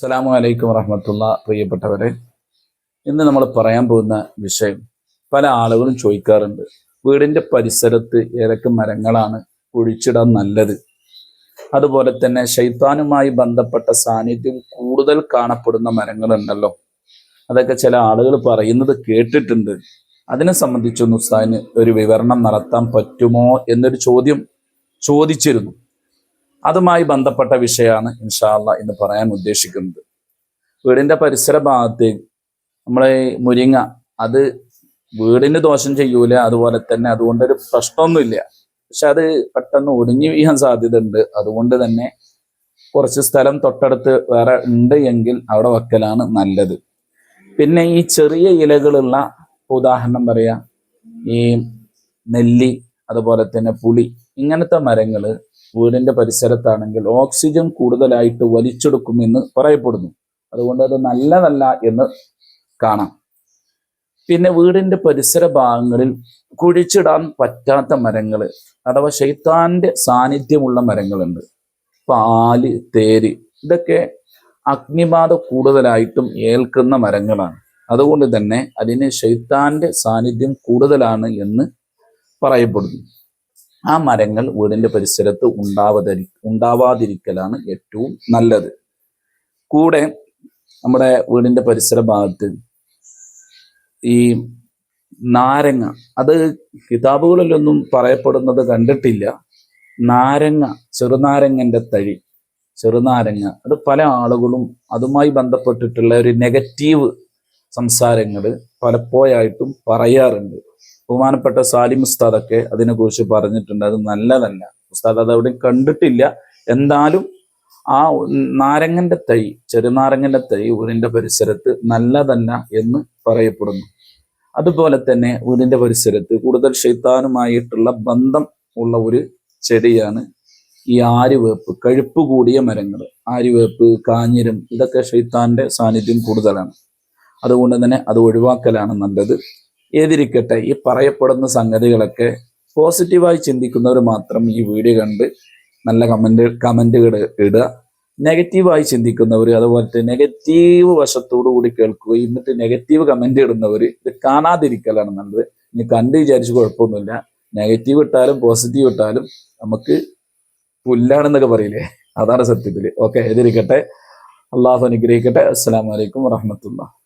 അസ്സലാമു അലൈക്കും വറഹമത്തുള്ള പ്രിയപ്പെട്ടവരെ ഇന്ന് നമ്മൾ പറയാൻ പോകുന്ന വിഷയം പല ആളുകളും ചോദിക്കാറുണ്ട്. വീടിന്റെ പരിസരത്ത് ഏതൊക്കെ മരങ്ങളാണ് ഒഴിച്ചിടാൻ നല്ലത്? അതുപോലെ തന്നെ ശൈത്താനുമായി ബന്ധപ്പെട്ട സാന്നിധ്യം കൂടുതൽ കാണപ്പെടുന്ന മരങ്ങളുണ്ടല്ലോ. അതൊക്കെ ചില ആളുകൾ പറയുന്നത് കേട്ടിട്ടുണ്ട്. അതിനെ സംബന്ധിച്ചൊന്ന് ഉസ്താദിന് ഒരു വിവരണം നടത്താൻ പറ്റുമോ എന്നൊരു ചോദ്യം ചോദിച്ചിരുന്നു. അതുമായി ബന്ധപ്പെട്ട വിഷയമാണ് ഇൻഷാല്ല ഇന്ന് പറയാൻ ഉദ്ദേശിക്കുന്നത്. വീടിന്റെ പരിസര ഭാഗത്ത് നമ്മളെ മുരിങ്ങ അത് വീടിന് ദോഷം ചെയ്യൂല അതുപോലെ തന്നെ അതുകൊണ്ടൊരു പ്രശ്നമൊന്നുമില്ല. പക്ഷെ അത് പെട്ടെന്ന് ഒടിഞ്ഞു വീഴാൻ സാധ്യത ഉണ്ട് അതുകൊണ്ട് തന്നെ കുറച്ച് സ്ഥലം തൊട്ടടുത്ത് വേറെ ഉണ്ട് എങ്കിൽ അവിടെ വെക്കലാണ് നല്ലത്. പിന്നെ ഈ ചെറിയ ഇലകളുള്ള ഉദാഹരണം പറയാ. ഈ നെല്ലി അതുപോലെ തന്നെ പുളി ഇങ്ങനത്തെ മരങ്ങൾ വീടിന്റെ പരിസരത്താണെങ്കിൽ ഓക്സിജൻ കൂടുതലായിട്ട് വലിച്ചെടുക്കുമെന്ന് പറയപ്പെടുന്നു. അതുകൊണ്ട് അത് നല്ലതല്ല എന്ന് കാണാം. പിന്നെ വീടിന്റെ പരിസര ഭാഗങ്ങളിൽ കുഴിച്ചിടാൻ പറ്റാത്ത മരങ്ങൾ അഥവാ ശൈത്താന്റെ സാന്നിധ്യമുള്ള മരങ്ങളുണ്ട്. പാൽ തേര് ഇതൊക്കെ അഗ്നിബാധ കൂടുതലായിട്ടും ഏൽക്കുന്ന മരങ്ങളാണ്. അതുകൊണ്ട് തന്നെ അതിന് ശൈത്താന്റെ സാന്നിധ്യം കൂടുതലാണ് എന്ന് പറയപ്പെടുന്നു. ആ മരങ്ങൾ വീടിന്റെ പരിസരത്ത് ഉണ്ടാവാതിരി ഉണ്ടാവാതിരിക്കലാണ് ഏറ്റവും നല്ലത്. കൂടെ നമ്മുടെ വീടിന്റെ പരിസര ഭാഗത്ത് ഈ നാരങ്ങ അത് കിതാബുകളിലൊന്നും പറയപ്പെടുന്നത് കണ്ടിട്ടില്ല. നാരങ്ങ ചെറുനാരങ്ങന്റെ തഴി ചെറുനാരങ്ങ അത് പല ആളുകളും അതുമായി ബന്ധപ്പെട്ടിട്ടുള്ള ഒരു നെഗറ്റീവ് സംസാരങ്ങൾ പലപ്പോഴായിട്ടും പറയാറുണ്ട്. ബഹുമാനപ്പെട്ട സാലിം ഉസ്താദൊക്കെ അതിനെക്കുറിച്ച് പറഞ്ഞിട്ടുണ്ട്. അത് നല്ലതല്ല. ഉസ്താദ് അത് അവിടെ കണ്ടിട്ടില്ല. എന്തായാലും ആ നാരങ്ങന്റെ തൈ ചെറുനാരങ്ങന്റെ തൈ ഊരിന്റെ പരിസരത്ത് നല്ലതല്ല എന്ന് പറയപ്പെടുന്നു. അതുപോലെ തന്നെ ഊരിന്റെ പരിസരത്ത് കൂടുതൽ ഷെയ്ത്താനുമായിട്ടുള്ള ബന്ധം ഉള്ള ഒരു ചെടിയാണ് ഈ ആര്യവേപ്പ് കഴുപ്പ് കൂടിയ മരങ്ങൾ. ആര്യവേപ്പ് കാഞ്ഞിരം ഇതൊക്കെ ഷെയ്ത്താന്റെ സാന്നിധ്യം കൂടുതലാണ്. അതുകൊണ്ട് തന്നെ അത് ഒഴിവാക്കലാണ് നല്ലത്. ഏതിരിക്കട്ടെ ഈ പറയപ്പെടുന്ന സംഗതികളൊക്കെ പോസിറ്റീവായി ചിന്തിക്കുന്നവർ മാത്രം ഈ വീഡിയോ കണ്ട് നല്ല കമന്റ് കമന്റുകൾ ഇടുക. നെഗറ്റീവായി ചിന്തിക്കുന്നവർ അതുപോലെ തന്നെ നെഗറ്റീവ് വശത്തോടു കൂടി കേൾക്കുകയും എന്നിട്ട് നെഗറ്റീവ് കമന്റ് ഇടുന്നവർ ഇത് കാണാതിരിക്കലാണ് നല്ലത്. ഇനി കണ്ട് വിചാരിച്ച് കുഴപ്പമൊന്നുമില്ല. നെഗറ്റീവ് ഇട്ടാലും പോസിറ്റീവ് ഇട്ടാലും നമുക്ക് പുല്ലാണെന്നൊക്കെ പറയില്ലേ? അതാണ് സത്യത്തിൽ ഓക്കെ എതിരിക്കട്ടെ. അള്ളാഹു അനുഗ്രഹിക്കട്ടെ. അസ്സാം വലൈക്കും വറഹമത്തുള്ള